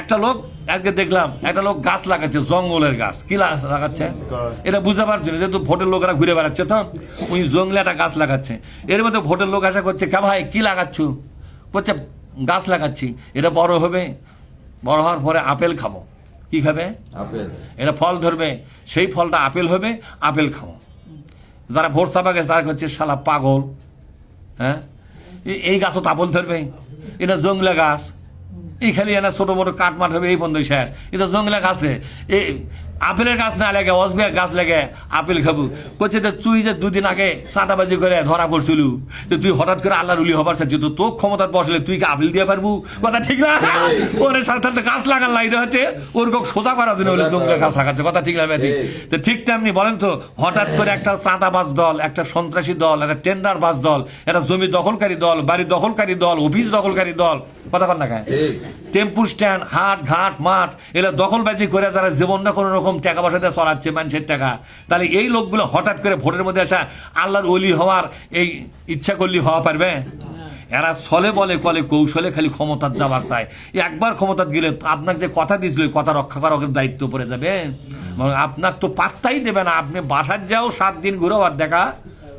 একটা লোক আজকে দেখলাম একটা লোক গাছ লাগাচ্ছে জঙ্গলের গাছ। কি লাগাচ্ছে? এটা বুঝতে পারছি না যেহেতু ভোটের লোকেরা ঘুরে বেড়াচ্ছে তো ওই জঙ্গলে একটা গাছ লাগাচ্ছে। এর মধ্যে ভোটের লোক আশা করছে কে ভাই কি লাগাচ্ছ? করছে গাছ লাগাচ্ছি এটা বড় হবে বড় হওয়ার পরে আপেল খাব। কি খাবে? আপেল। এটা ফল ধরবে সেই ফলটা আপেল হবে আপেল খাব। যারা ভোট চাপা গেছে তারা হচ্ছে শালা পাগল। হ্যাঁ? এই গাছও তাপল ধরবে এটা জঙ্গলে গাছ। এই খালি এনা ছোট মোটো কাঠ মাঠ হবে, এই বন্ধু স্যার। এটা জঙ্গলে গাছ এই আপেলের গাছ না লাগে অসবে গাছ লাগে আপেল খাব। করছে যে তুই যে দুদিন আগে চাঁদাবাজি করে ধরা পড়ছিল। যে তুই হঠাৎ করে আল্লাহ উলি হবার চাচ্ছি তো তোর ক্ষমতা বসলে তুই কি আপেল দিয়ে পারব? কথা ঠিক না? ওরে সাথে সাথে গাছ লাগার লাইনে হচ্ছে ওর ওরকম সোজা করার জন্য হলে জঙ্গলে গাছ লাগাচ্ছে। কথা ঠিক না ঠিক। তো ঠিক তেমনি বলেন তো হঠাৎ করে একটা চাঁদাবাজ দল একটা সন্ত্রাসী দল একটা টেন্ডার বাজ দল একটা জমি দখলকারী দল বাড়ি দখলকারী দল অফিস দখলকারী দল কথা কন না খায় টেম্পু স্ট্যান্ড হাট ঘাট মাঠ এগুলো দখলবাজি করে যারা জীবনটা কোনো রকম টাকা পয়সা দিয়ে চলাচ্ছে মানুষের টাকা। তাহলে এই লোকগুলো হঠাৎ করে ভোটের মধ্যে আসা আল্লাহর অলি হওয়ার এই ইচ্ছা করলে হওয়া পারবে? এরা ছলে বলে কলে কৌশলে খালি ক্ষমতার যাবার চায়। একবার ক্ষমতার গেলে তো আপনাকে যে কথা দিয়েছিল কথা রক্ষা করা ওকে দায়িত্ব পড়ে যাবে। মানে আপনার তো পাত্তাই দেবে না। আপনি বাসার যাও সাত দিন ঘুরেও আর দেখা।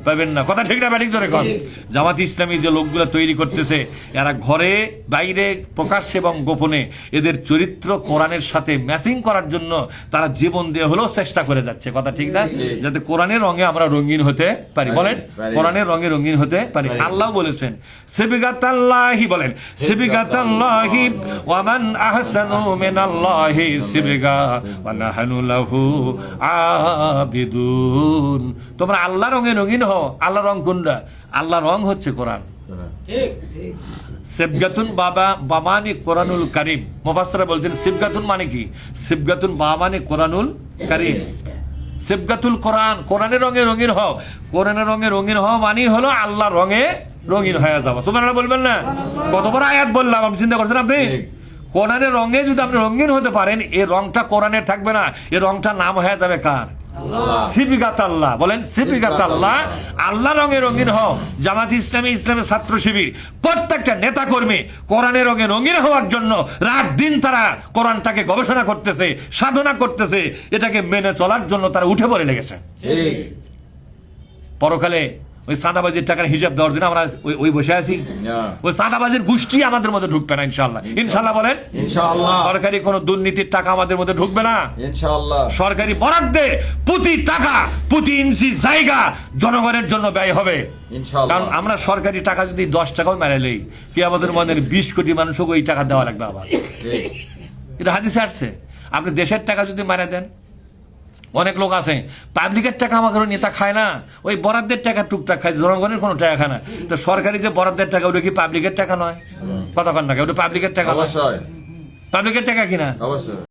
পাবেন না। কথা ঠিক না ব্যাটিক জোরে কর জামাত ইসলামী যে লোকগুলো তৈরি করতেছে এরা ঘরে বাইরে প্রকাশ্যে এবং গোপনে এদের চরিত্র কোরআনের সাথে ম্যাচিং করার জন্য তারা জীবন দিয়ে হলেও চেষ্টা করে যাচ্ছে। কথা ঠিক না? যাতে কোরআনের রঙে আমরা রঙিন হতে পারি। বলেন কোরআনের রঙে রঙিন হতে পারি। আল্লাহ বলেছেন সিবিগাতাল্লাহি বলেন। সিবিগাতাল্লাহি ওয়ামান আহসানু মিনাল্লাহি সিবিগা ওয়া নাহনু লাহু আবিদুন। তোমরা আল্লাহ রঙে রঙিন হও। আল্লাহ রং কোনটা আল্লাহ রং হচ্ছে কোরআন। সেবগাতুন বাবা বামানি কোরআনুল কারিম। মুফাসসিরা বলছেন সিবগাতুন মানে কি? সিবগাতুন বামানি কোরআনুল কারিম। সিবগাতুল কোরআন কোরআনের রঙে রঙিন হও। কোরআনের রঙে রঙিন হও মানেই হলো আল্লাহর রঙে রঙিন হয়ে যাব তোমরা বলবেন না? কত বড় আয়াত বললাম আপনি চিন্তা করছেন আপনি। কোরআনের রঙে যদি আপনি রঙিন হতে পারেন এই রংটা কোরআনের থাকবে না। এই রংটা নাম হয়ে যাবে কার? সিবিগাত আল্লাহ বলেন সিবিগাত আল্লাহ আল্লাহ রঙে রঙিন হও। জামাত ইসলামী ইসলামের ছাত্র শিবির প্রত্যেকটা নেতা কর্মী কোরআনের রঙে রঙিন হওয়ার জন্য রাত দিন তারা কোরআনটাকে গবেষণা করতেছে সাধনা করতেছে এটাকে মেনে চলার জন্য তারা উঠে পড়ে লেগেছে। পরকালে ওই সাদাবাজির টাকার হিসাব দেওয়ার জন্য আমরা ওই- বসে আছি। ওই সাদাবাজির গোষ্ঠী আমাদের মধ্যে ঢুকবে না ইনশাল্লাহ ইনশাল্লাহ বলেন। সরকারি কোনো দুর্নীতির টাকা আমাদের মধ্যে ঢুকবে না। ইনশাআল্লাহ। সরকারি বরাদ্দে প্রতি টাকা প্রতি ইঞ্চি জায়গা জনগণের জন্য ব্যয় হবে। কারণ আমরা সরকারি টাকা যদি দশ টাকাও মেরে নেই কি আমাদের মধ্যে বিশ কোটি মানুষকে ওই টাকা দেওয়া লাগবে আবার? এটা হাদিসে আসছে। আপনি দেশের টাকা যদি মারা দেন অনেক লোক আছে। পাবলিকের টাকা আমাকে নেতা খায় না। ওই বরাদ্দের টাকা টুকটাক খায় জনগণের কোনো টাকা খায় না। তো সরকারি যে বরাদ্দের টাকা ওটা কি পাবলিকের টাকা নয়? কথা কন না ওটা পাবলিকের টাকা অবশ্যই। পাবলিকের টাকা কিনা অবশ্যই।